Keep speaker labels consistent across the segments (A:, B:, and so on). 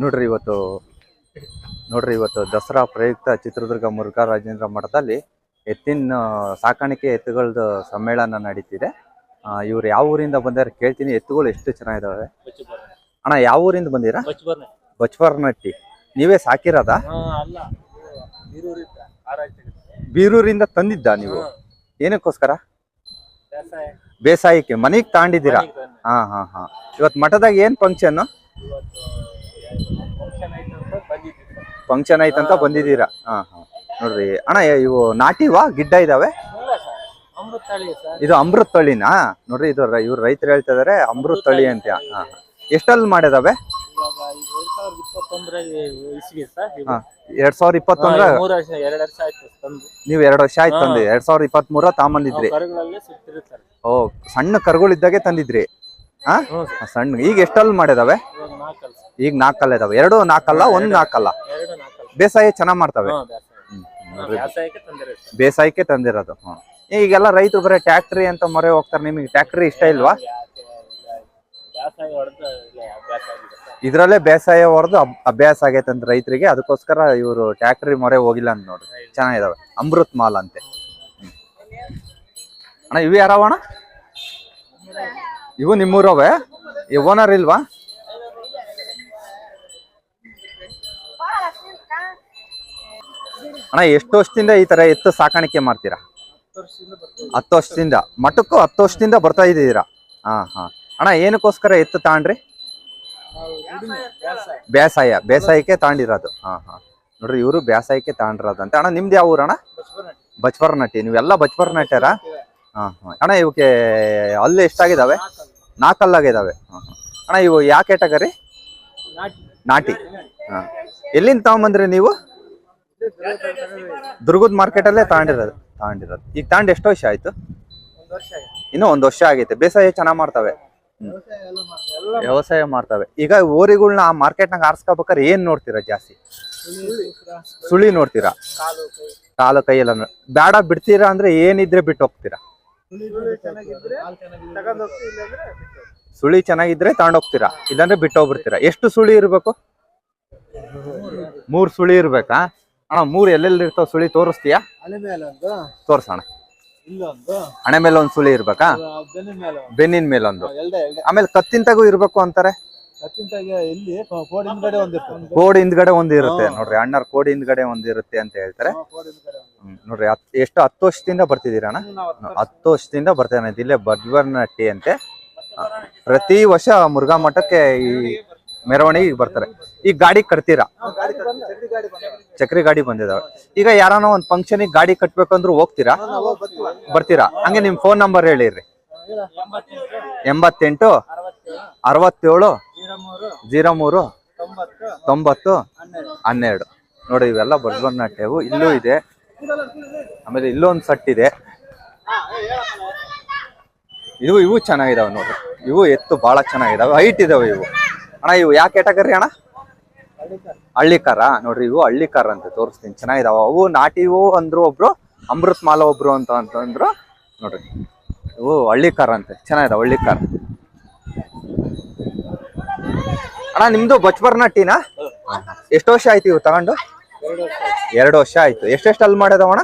A: ನೋಡ್ರಿ ಇವತ್ತು ನೋಡ್ರಿ ಇವತ್ತು ದಸರಾ ಪ್ರಯುಕ್ತ ಚಿತ್ರದುರ್ಗ ಮುರುಘಾ ರಾಜೇಂದ್ರ ಮಠದಲ್ಲಿ ಎತ್ತಿನ ಸಾಕಾಣಿಕೆ ಎತ್ತುಗಳದ್ದು ಸಮ್ಮೇಳನ ನಡೀತಿದೆ. ಇವ್ರು ಯಾವ ಊರಿಂದ ಬಂದಾರ ಕೇಳ್ತೀನಿ. ಎತ್ತುಗಳು ಎಷ್ಟು ಚೆನ್ನಾಗಿದಾವೆ? ಅಣ್ಣ ಯಾವ ಊರಿಂದ ಬಂದಿರಾ? ಬಚ್ಪರ್ನಟ್ಟಿ ನೀವೇ ಸಾಕಿರೋದ?
B: ಬೀರೂರಿಂದ
A: ತಂದಿದ್ದ. ನೀವು? ಏನಕ್ಕೋಸ್ಕರ? ಬೇಸಾಯಕ್ಕೆ ಮನೆಗೆ ತಾಂಡಿದ್ದೀರಾ? ಹಾ ಹಾ ಹಾ. ಇವತ್ತು ಮಠದಾಗ ಏನ್ ಫಂಕ್ಷನ್
B: ಫಂಕ್ಷನ್
A: ಐತಂತ ಬಂದಿದ್ದೀರಾ? ಹಾ ಹಾ. ನೋಡ್ರಿ ಅಣ್ಣ ಇವು ನಾಟಿವಾ ಗಿಡ್ಡ ಇದಾವೆ? ಇದು ಅಮೃತ್ ತಳಿನಾ ನೋಡ್ರಿ ಇದು ಇವ್ರು ರೈತರು ಹೇಳ್ತಾ ಇದಾರೆ ಅಮೃತ್ ತಳಿ ಅಂತ. ಹಾ ಎಷ್ಟಲ್ಲಿ ಮಾಡಿದಾವೆ?
B: ಎರಡ್
A: ಸಾವಿರ ಇಪ್ಪತ್ತೊಂದ್ರ ನೀವ್ ಎರಡ್ ವರ್ಷ ಆಯ್ತು ತಂದ್ರಿ ಎರಡ್ ಸಾವಿರ ಇಪ್ಪತ್ತ್ ಮೂರ ತಾಂಬಂದಿದ್ರಿ
B: ನಾವು
A: ಓ ಸಣ್ಣ ಕರುಗಳಿದ್ದಾಗೆ ತಂದಿದ್ರಿ. ಹಾ? ಸಣ್ಣ ಈಗ ಎಷ್ಟಲ್ಲಿ ಮಾಡಿದಾವೆ? ಈಗ ನಾಲ್ಕಲ್ಲ ಇದಾವೆ. ಎರಡು ನಾಲ್ಕಲ್ಲ ಒಂದ್ ನಾಲ್ಕಲ್ಲ. ಬೇಸಾಯ ಚೆನ್ನಾಗ್ ಮಾಡ್ತವೆ. ಬೇಸಾಯಕ್ಕೆ ತಂದಿರೋದು. ಈಗೆಲ್ಲ ರೈತರು ಬರೀ ಟ್ಯಾಕ್ಟ್ರಿ ಅಂತ ಮೊರೆ ಹೋಗ್ತಾರೆ. ನಿಮಗೆ ಟ್ಯಾಕ್ಟ್ರಿ ಇಷ್ಟ ಇಲ್ವಾ? ಇದ್ರಲ್ಲೇ ಬೇಸಾಯ ಹೊಡೆದು ಅಭ್ಯಾಸ ಆಗೈತೆ ಅಂತ ರೈತರಿಗೆ. ಅದಕ್ಕೋಸ್ಕರ ಇವರು ಟ್ಯಾಕ್ಟ್ರಿ ಮೊರೆ ಹೋಗಿಲ್ಲ ಅಂತ ನೋಡ್ರಿ. ಚೆನ್ನಾಗಿದಾವೆ. ಅಮೃತ್ ಮಾಲ್ ಅಂತೆ. ಅಣ್ಣ ಇವು ಯಾರವಣ್ಣ ಇವು ನಿಮ್ಮೂರವೇ? ಓನರ್ ಇಲ್ವಾ? ಅಣ್ಣ, ಎಷ್ಟು ವರ್ಷದಿಂದ ಈ ತರ ಎತ್ತು ಸಾಕಾಣಿಕೆ ಮಾಡ್ತೀರಾ?
B: ಹತ್ತು ವರ್ಷದಿಂದ.
A: ಮಠಕ್ಕೂ ಹತ್ತು ವರ್ಷದಿಂದ ಬರ್ತಾ ಇದ್ದೀರಾ? ಹಾ ಹಾ. ಅಣ್ಣ, ಏನಕ್ಕೋಸ್ಕರ ಎತ್ತು ತಾಂಡ್ರಿ? ಬೇಸಾಯ. ಬೇಸಾಯಕ್ಕೆ ತಾಂಡಿರೋದು. ಹಾ ಹಾ. ನೋಡ್ರಿ, ಇವರು ಬೇಸಾಯಕ್ಕೆ ತಾಂಡಿರೋದಂತೆ ಅಣ್ಣ, ನಿಮ್ದು ಯಾವ ಊರಣ್ಣ?
B: ಅಣ್ಣ
A: ಬಚ್ಪರ್ ನಟ್ಟಿ ನೀವೆಲ್ಲ ಬಚ್ಪರ್ ನಟ್ಟ್ಯಾರ ಹಾ ಹಾ. ಅಣ್ಣ, ಇವಕ್ಕೆ ಅಲ್ಲಿ
B: ಎಷ್ಟಾಗಿದ್ದಾವೆ
A: ನಾಲ್ಕಲ್ಲಾಗಿದ್ದಾವೆ ಹಾ ಹಾ. ಅಣ್ಣ, ಇವು ಯಾವ ಕ್ಯಾಟಗರಿ?
B: ನಾಟಿ.
A: ನಾಟಿ. ಹಾ. ಎಲ್ಲಿಂದ ತಗೊಂಬಂದ್ರಿ ನೀವು? ದುರ್ಗದ ಮಾರ್ಕೆಟ್ ಅಲ್ಲೇ ತಗೊಂಡಿರೋದು ತಗೊಂಡಿರೋದು. ಈಗ ತಗೊಂಡು ಎಷ್ಟು ವರ್ಷ ಆಯ್ತು? ಇನ್ನೂ ಒಂದು ವರ್ಷ ಆಗೈತೆ. ಬೇಸಾಯ ಚೆನ್ನಾಗ್ ಮಾಡ್ತವೆ.
B: ವ್ಯವಸಾಯ
A: ಮಾಡ್ತವೆ. ಈಗ ಓರಿಗಳನ್ನ ಆ ಮಾರ್ಕೆಟ್ ನಾಗ ಆರ್ಸ್ಕೋಬೇಕಾದ್ರೆ ಏನ್ ನೋಡ್ತೀರಾ ಜಾಸ್ತಿ?
B: ಸುಳಿ,
A: ನೋಡ್ತೀರಾ?
B: ಕಾಲು
A: ಕೈಯೆಲ್ಲ ಬೇಡ ಬಿಡ್ತೀರಾ ಅಂದ್ರೆ ಏನಿದ್ರೆ ಬಿಟ್ಟು ಹೋಗ್ತೀರಾ?
B: ಸುಳಿ ಚೆನ್ನಾಗಿದ್ರೆ
A: ತಗೊಂಡೋಗ್ತೀರಾ ಇಲ್ಲಾಂದ್ರೆ ಬಿಟ್ಟು ಹೋಗ್ಬಿಡ್ತೀರಾ? ಎಷ್ಟು ಸುಳಿ ಇರ್ಬೇಕು? ಮೂರ್ ಸುಳಿ ಇರ್ಬೇಕಾ? ಅಣ್ಣ ಮೂರು ಎಲ್ಲೆಲ್ಲಿ ಇರ್ತಾವ ಸುಳಿ ತೋರಿಸ್ತೀಯಾ?
B: ಹಣೆ ಮೇಲೆ ಒಂದು.
A: ತೋರ್ಸೋಣ
B: ಇಲ್ಲೊಂದು.
A: ಹಣೆ ಮೇಲೆ ಒಂದ್ ಸುಳಿ ಇರ್ಬೇಕಾ?
B: ಬೆನ್ನಿನ ಮೇಲೆ ಒಂದು.
A: ಬೆನ್ನಿನ ಮೇಲೆ ಒಂದು.
B: ಎಲ್ಡೆ ಎಲ್ಡೆ.
A: ಆಮೇಲೆ ಕತ್ತಿಂತಾಗೂ ಇರ್ಬೇಕು ಅಂತಾರೆ?
B: ಕತ್ತಿಂತಾಗೆ ಇಲ್ಲಿ ಕೋಡಿ ಹಿಂದ್ಗಡೆ ಒಂದಿರ್ತದೆ
A: ಕೋಡಿ ಹಿಂದ್ಗಡೆ ಒಂದ್ ಇರುತ್ತೆ. ನೋಡ್ರಿ ಅಣ್ಣರ್ ಕೋಡಿ ಹಿಂದ್ಗಡೆ ಒಂದ್ ಇರುತ್ತೆ ಅಂತ ಹೇಳ್ತಾರೆ.
B: ಕೋಡಿ ಹಿಂದ್ಗಡೆ ಒಂದು.
A: ಹ್ಮ್, ನೋಡ್ರಿ ಹತ್- ಎಷ್ಟು ಹತ್ತು ವರ್ಷದಿಂದ ಬರ್ತಿದೀರ ಅಣ್ಣ?
B: ನಾವು ಹತ್ತು
A: ಹತ್ತು ವರ್ಷದಿಂದ ಬರ್ತಾನೆ ಇಲ್ಲೇ ಬಜ್ವರ್ನಟ್ಟಿ ಅಂತೆ. ಪ್ರತಿ ವರ್ಷ ಮುರುಘಾ ಮಠಕ್ಕೆ ಈ ಮೆರವಣಿಗೆ ಬರ್ತಾರೆ. ಈಗ ಗಾಡಿ ಕಟ್ತೀರಾ. ಚಕ್ರಿ ಗಾಡಿ ಬಂದಿದಾವೆ. ಈಗ ಯಾರಾನೋ ಒಂದ್ ಫಂಕ್ಷನ್ ಗಾಡಿ ಕಟ್ಬೇಕಂದ್ರು ಹೋಗ್ತೀರಾ? ಬರ್ತೀರಾ? ಹಂಗೆ ನಿಮ್ ಫೋನ್ ನಂಬರ್ ಹೇಳಿರಿ.
B: ಎಂಬತ್ತೆಂಟು ಅರವತ್ತೇಳು ಜೀರೋ ಮೂರು ತೊಂಬತ್ತು ಹನ್ನೆರಡು.
A: ನೋಡಿ ಇವೆಲ್ಲ ಬಜ್ವರ್ನಟ್ಟೆವು ಇಲ್ಲೂ ಇದೆ. ಆಮೇಲೆ ಇಲ್ಲೊಂದು ಸಟ್ ಇದೆ. ಇವು ಇವು ಚೆನ್ನಾಗಿದಾವೆ ನೋಡ್ರಿ. ಇವು ಎತ್ತು ಬಹಳ ಚೆನ್ನಾಗಿದಾವೆ. ಹೈಟ್ ಇದಾವೆ ಇವು. ಅಣ್ಣ ಇವು ಯಾಕೆ ಕ್ಯಾಟಗರಿ ಅಣ್ಣ? ಹಳ್ಳಿ ಕಾರ ನೋಡ್ರಿ ಇವು ಹಳ್ಳಿಕಾರ ಅಂತ ತೋರಿಸ್ತೀನಿ. ಚೆನ್ನಾಗಿದಾವ. ಅವು ನಾಟಿವು ಅಂದ್ರು ಒಬ್ರು ಅಮೃತ್ ಮಾಲ ಒಬ್ರು ಅಂತ ಅಂತಂದ್ರು. ನೋಡ್ರಿ. ಇವು ಹಳ್ಳಿಕಾರ ಅಂತ. ಚೆನ್ನಾಗಿದಾವ ಹಳ್ಳಿ ಕಾರ ಅಣ್ಣ, ನಿಮ್ದು ಬಚ್ಬರ್ ನಟ್ಟಿನಾ ಎಷ್ಟು ವರ್ಷ ಆಯ್ತು ಇವು ತಗೊಂಡು?
B: ಎರಡು ವರ್ಷ
A: ಆಯ್ತು. ಎಷ್ಟೆಷ್ಟು ಅಲ್ಲಿ
B: ಮಾಡ್ಯದವಣ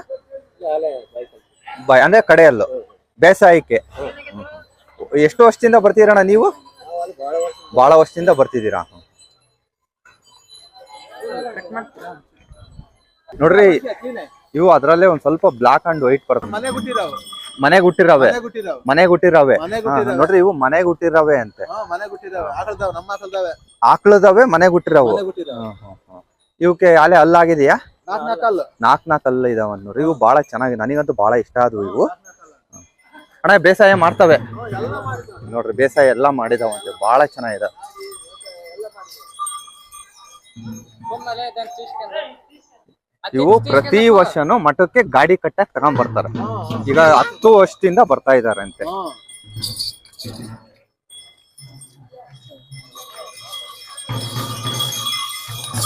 A: ಬಾಯ್ ಅಂದ್ರೆ ಕಡೆಯಲ್ಲು. ಬೇಸಾಯಕ್ಕೆ. ಎಷ್ಟು ವರ್ಷದಿಂದ ಬರ್ತೀರಣ್ಣ ನೀವು? ಬಹಳ ವರ್ಷದಿಂದ ಬರ್ತಿದ್ದೀರಾ? ನೋಡ್ರಿ ಇವು ಅದ್ರಲ್ಲೇ ಒಂದ್ ಸ್ವಲ್ಪ ಬ್ಲಾಕ್ ಅಂಡ್ ವೈಟ್
B: ಹುಟ್ಟಿದಾವ
A: ಮನೆಗೆ ಹುಟ್ಟಿರವೆ. ಮನೆಗೆ ಹುಟ್ಟಿರವೆ.
B: ಹುಟ್ಟಿರವೆ.
A: ನೋಡ್ರಿ ಇವು ಮನೆಗೆ ಹುಟ್ಟಿರವೆ ಅಂತೆ.
B: ಆಕಳ್ದಾವ
A: ಮನೆಗೆ ಹುಟ್ಟಿರವು.
B: ಮನೆ ಹುಟ್ಟಿದಾವ
A: ಇವಕ್ಕೆ ಅಲೆ ಅಲ್ಲಾಗಿದೆಯಾ ನಾಕ್ ನಾಕ್ ಅಲ್ಲ ಇದಾವ ನೋಡ್ರಿ. ಇವು ಬಹಳ ಚೆನ್ನಾಗಿ ನನಗಂತೂ ಬಹಳ ಇಷ್ಟ ಆದವು ಇವು. ಅಣ್ಣ ಬೇಸಾಯ ಮಾಡ್ತವೆ? ನೋಡ್ರಿ ಬೇಸಾಯ ಎಲ್ಲ ಮಾಡಿದಾವಂತೆ ಬಹಳ ಚೆನ್ನಾಗಿದೆ. ಇವು ಪ್ರತಿ ವರ್ಷನು ಮಠಕ್ಕೆ ಗಾಡಿ ಕಟ್ಟಕ್ ತಗೊಂಡ್ ಬರ್ತಾರೆ. ಈಗ ಹತ್ತು ವರ್ಷದಿಂದ ಬರ್ತಾ ಇದಾರೆ ಅಂತೆ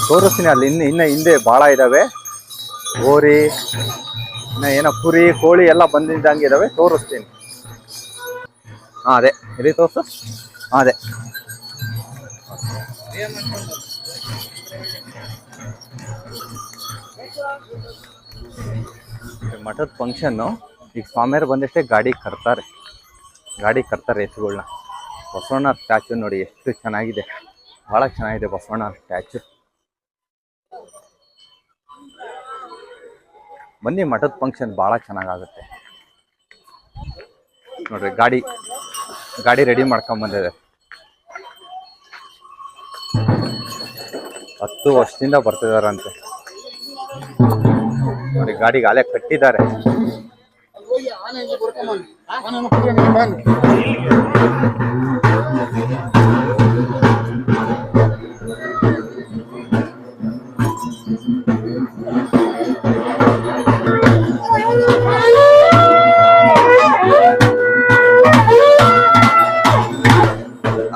A: ತೋರಿಸ್ತೀನಿ ಅಲ್ಲಿ ಇನ್ನು ಇನ್ನ ಹಿಂದೆ ಬಹಳ ಇದಾವೆ. ಗೋರಿ ಇನ್ನ ಏನೋ ಕುರಿ ಕೋಳಿ ಎಲ್ಲ ಬಂದಿದ್ದಂಗೆ ಇದಾವೆ. ತೋರಿಸ್ತೀನಿ. ಹಾ ಅದೇ. ಇಲ್ಲಿ ತೋರ್ಸು? ಹಾ ಅದೇ. ಮಠದ ಫಂಕ್ಷನ್ನು ಈಗ ಸ್ವಾಮಿಯರು ಬಂದಷ್ಟೇ ಗಾಡಿ ಕರ್ತಾರೆ ಗಾಡಿ ಕರ್ತಾರೆ ಎತ್ತುಗಳನ್ನ ಬಸವಣ್ಣ ಸ್ಟ್ಯಾಚು ನೋಡಿ ಎಷ್ಟು ಚೆನ್ನಾಗಿದೆ. ಭಾಳ ಚೆನ್ನಾಗಿದೆ ಬಸವಣ್ಣ ಸ್ಟ್ಯಾಚು ಬನ್ನಿ ಮಠದ ಫಂಕ್ಷನ್ ಭಾಳ ಚೆನ್ನಾಗಾಗುತ್ತೆ. ನೋಡ್ರಿ ಗಾಡಿ ಗಾಡಿ ರೆಡಿ ಮಾಡ್ಕೊಂಡ್ ಬಂದಿದೆ. ಹತ್ತು ವರ್ಷದಿಂದ ಬರ್ತಿದಾರಂತೆ. ನೋಡಿ ಗಾಡಿಗೆ ಅಲೆ ಕಟ್ಟಿದ್ದಾರೆ.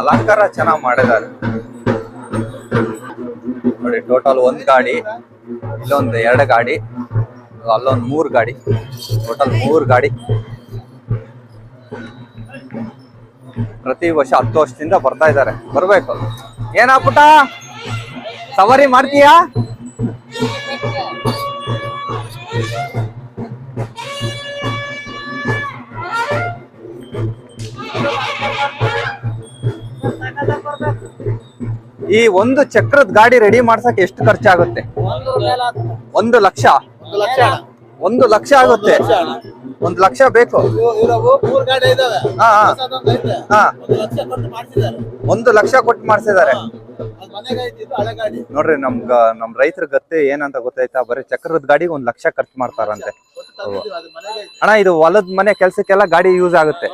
A: ಅಲಂಕಾರ ಚೆನ್ನಾಗಿ ಮಾಡಿದ್ದಾರೆ. ನೋಡಿ ಟೋಟಲ್ ಒಂದ್ ಗಾಡಿ. ಇಲ್ಲೊಂದು ಎರಡು ಗಾಡಿ, ಅಲ್ಲೊಂದು ಮೂರು ಗಾಡಿ ಟೋಟಲ್ ಮೂರು ಗಾಡಿ. ಪ್ರತಿ ವರ್ಷ ಹತ್ತು ವರ್ಷದಿಂದ ಬರ್ತಾ ಇದ್ದಾರೆ. ಬರ್ಬೇಕು. ಏನಾ ಪುಟ ಸವಾರಿ ಮಾಡ್ತೀಯಾ? ಈ ಒಂದು ಚಕ್ರದ ಗಾಡಿ ರೆಡಿ ಮಾಡ್ಸಕ್ ಎಷ್ಟು ಖರ್ಚಾಗುತ್ತೆ? ಒಂದು ಲಕ್ಷ? ಒಂದು ಲಕ್ಷ ಆಗುತ್ತೆ. ಒಂದು ಲಕ್ಷ ಬೇಕು.
B: ಒಂದು ಲಕ್ಷ ಕೊಟ್ಟು ಮಾಡಿಸಿದ್ದಾರೆ.
A: ನೋಡ್ರಿ, ನಮ್ಗ, ನಮ್ ರೈತರ ಗತ್ತೆ ಏನಂತ ಗೊತ್ತಾಯ್ತಾ? ಬರೀ ಚಕ್ರದ ಗಾಡಿಗೆ ಒಂದ್ ಲಕ್ಷ ಖರ್ಚು ಮಾಡ್ತಾರಂತೆ. ಅಣ್ಣ, ಇದು ಹೊಲದ ಮನೆ ಕೆಲ್ಸಕ್ಕೆಲ್ಲ ಗಾಡಿ ಯೂಸ್ ಆಗುತ್ತೆ.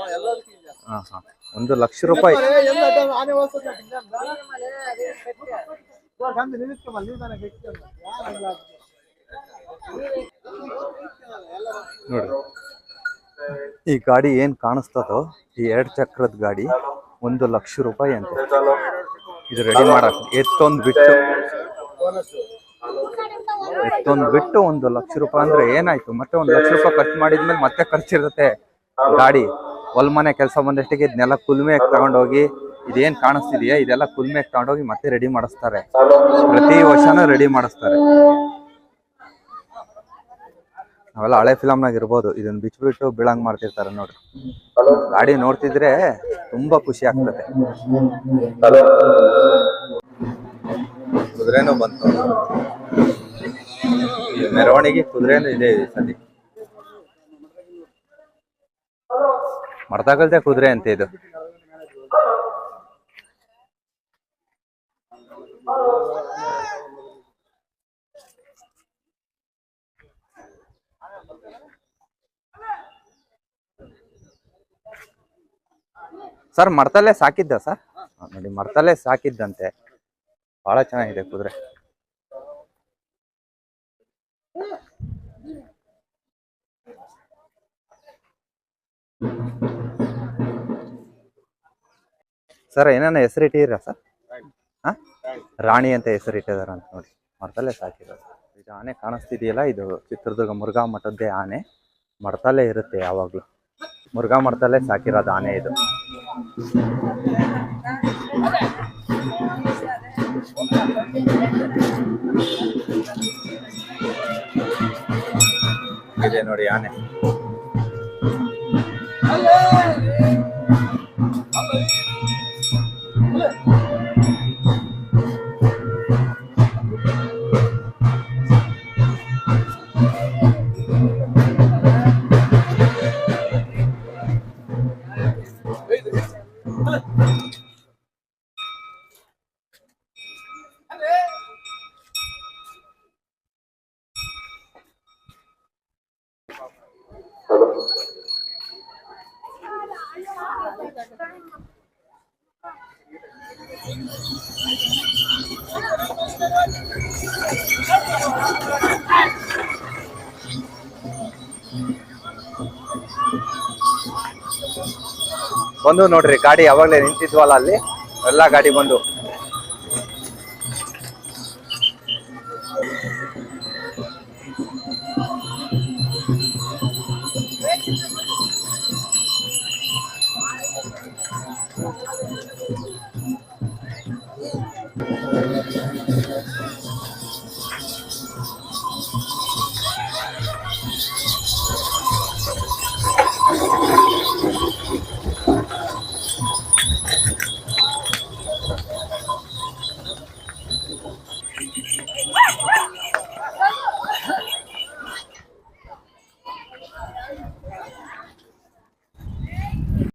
A: ಒಂದು ಲಕ್ಷ ರೂಪಾಯಿ. ನೋಡ್ರಿ ಈ ಗಾಡಿ ಏನ್ ಕಾಣಿಸ್ತದೋ, ಈ ಎರಡ್ ಚಕ್ರದ ಗಾಡಿ ಒಂದು ಲಕ್ಷ ರೂಪಾಯಿ ಅಂತ. ಇದು ರೆಡಿ ಮಾಡಕ್, ಎತ್ತೊಂದ್ ಬಿಟ್ಟು. ಎತ್ತೊಂದ್ ಬಿಟ್ಟು ಒಂದು ಲಕ್ಷ ರೂಪಾಯಿ ಅಂದ್ರೆ ಏನಾಯ್ತು? ಮತ್ತೆ ಒಂದ್ ಲಕ್ಷ ರೂಪಾಯಿ ಖರ್ಚು ಮಾಡಿದ್ಮೇಲೆ ಮತ್ತೆ ಖರ್ಚಿರುತ್ತೆ ಗಾಡಿ. ಹೊಲ್ ಮನೆ ಕೆಲಸ ಬಂದಷ್ಟಿಗೆ ಇದನ್ನೆಲ್ಲ ಕುಲ್ಮೆ ತಗೊಂಡೋಗಿ ಇದೇನ್ ಕಾಣಿಸ್ತಿದೆಯಾ? ಇದೆಲ್ಲ ಕುಲ್ಮೇಕ್ ತಗೊಂಡೋಗಿ ಮತ್ತೆ ರೆಡಿ ಮಾಡಿಸ್ತಾರೆ. ಪ್ರತಿ ವರ್ಷನೂ ರೆಡಿ ಮಾಡಿಸ್ತಾರೆ. ನಾವೆಲ್ಲ ಹಳೆ ಫಿಲಮ್ನಾಗ ಇರ್ಬೋದು. ಇದನ್ನ ಬಿಚ್ಬಿಟ್ಟು ಬೀಳಂಗ್ ಮಾಡ್ತಿರ್ತಾರೆ ನೋಡ್ರಿ. ಗಾಡಿ ನೋಡ್ತಿದ್ರೆ ತುಂಬಾ ಖುಷಿ ಆಗ್ತದೆ. ಕುದುರೆನೂ ಬಂತು. ಮೆರವಣಿಗೆ ಕುದುರೆನೂ ಇದೆ ಸತಿ. ಮರ್ತಾಗಲ್ದೆ ಕುದುರೆ ಅಂತ ಇದು. ಸರ್, ಮರ್ತಲ್ಲೇ ಸಾಕಿದ್ದ ಸರ್? ನೋಡಿ, ಮರ್ತಲ್ಲೇ ಸಾಕಿದ್ದಂತೆ. ಬಹಳ ಚೆನ್ನಾಗಿದೆ ಕುದುರೆ. ಸರ್, ಏನಾನ ಹೆಸರಿಟ್ಟಿದ್ದೀರಾ ಸರ್? ಹಾ? ರಾಣಿ ಅಂತ ಹೆಸರಿಟ್ಟಿದಾರ ಅಂತ ನೋಡಿ. ಮರ್ತಲ್ಲೇ ಸಾಕಿರೋದು. ಇದು ಆನೆ ಕಾಣಿಸ್ತಿದೆಯಲ್ಲ, ಇದು ಚಿತ್ರದುರ್ಗ ಮುರುಘಾ ಮಠದ್ದೇ ಆನೆ. ಮರ್ತಲ್ಲೇ ಇರುತ್ತೆ ಯಾವಾಗ್ಲೂ. ಮುರುಘಾ ಮಠದಲ್ಲೇ ಸಾಕಿರೋದು ಆನೆ ಇದು. ಇದೆ ನೋಡಿ ಬಂದು ನೋಡ್ರಿ ಗಾಡಿ ಯಾವಾಗ್ಲೇ ನಿಂತಿದ್ವಲ್ಲ ಅಲ್ಲಿ? ಎಲ್ಲಾ ಗಾಡಿ ಬಂದು.